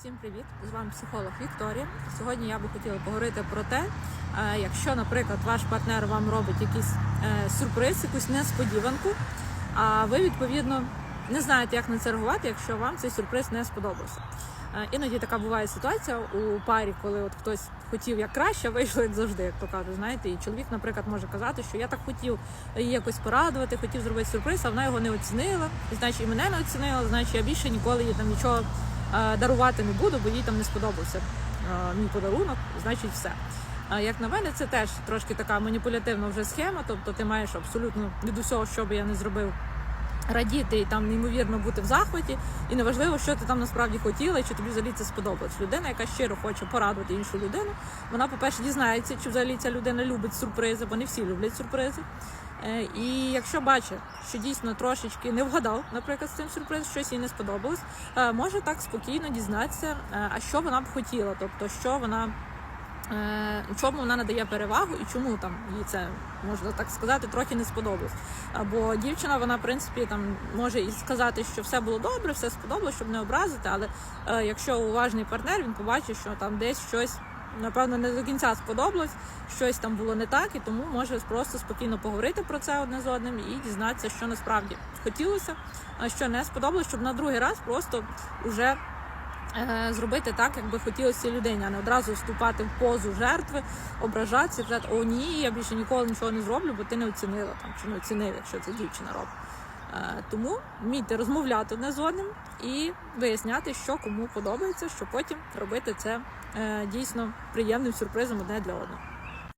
Всім привіт! З вами психолог Вікторія. Сьогодні я би хотіла поговорити про те, е, якщо, наприклад, ваш партнер вам робить якийсь е, сюрприз, якусь несподіванку, а ви відповідно не знаєте, як на це реагувати, якщо вам цей сюрприз не сподобався. Е, Іноді така буває ситуація у парі, коли от хтось хотів як краще, а вийшло як завжди, як то кажуть. Знаєте, і чоловік, наприклад, може казати, що я так хотів її якось порадувати, хотів зробити сюрприз, а вона його не оцінила. І значить, і мене не оцінила, значить я більше ніколи їй там нічого дарувати не буду, бо їй там не сподобався е, мій подарунок, значить все. Як на мене, це теж трошки така маніпулятивна вже схема, тобто ти маєш абсолютно від усього, що би я не зробив, радіти і там неймовірно бути в захваті, і неважливо, що ти там насправді хотіла, і чи тобі взагалі це сподобалось. Людина, яка щиро хоче порадувати іншу людину, вона, по-перше, дізнається, чи взагалі ця людина любить сюрпризи, бо не всі люблять сюрпризи. Е, І якщо бачить, що дійсно трошечки не вгадав, наприклад, з цим сюрпризом, щось їй не сподобалось, е, може так спокійно дізнатися, е, а що вона б хотіла, тобто що вона. Чому вона надає перевагу і чому там їй це можна так сказати трохи не сподобалось? Бо дівчина, вона в принципі там може і сказати, що все було добре, все сподобалось, щоб не образити. Але е, якщо уважний партнер, він побачить, що там десь щось напевно не до кінця сподобалось, щось там було не так, і тому може просто спокійно поговорити про це одне з одним і дізнатися, що насправді хотілося, а що не сподобалось, щоб на другий раз просто уже. е, Зробити так, як би хотілося людині, а не одразу вступати в позу жертви, ображатися, казати, о ні, я більше ніколи нічого не зроблю, бо ти не оцінила там чи не оцінив, якщо це дівчина робить. Е, Тому вмійте розмовляти одне з одним і виясняти, що кому подобається, щоб потім робити це дійсно приємним сюрпризом одне для одного.